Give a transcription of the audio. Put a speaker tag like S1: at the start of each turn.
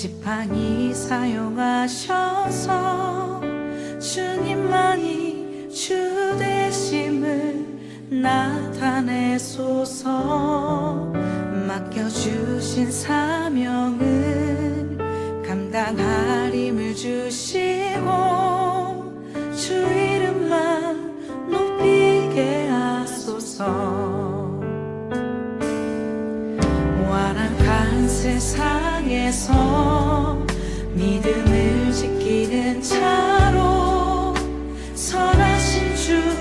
S1: 지팡이 사용하셔서 주님만이 주 되심을 나타내소서. 맡겨주신 사명을 세상에서 믿음을 지키는 자로 선하신 주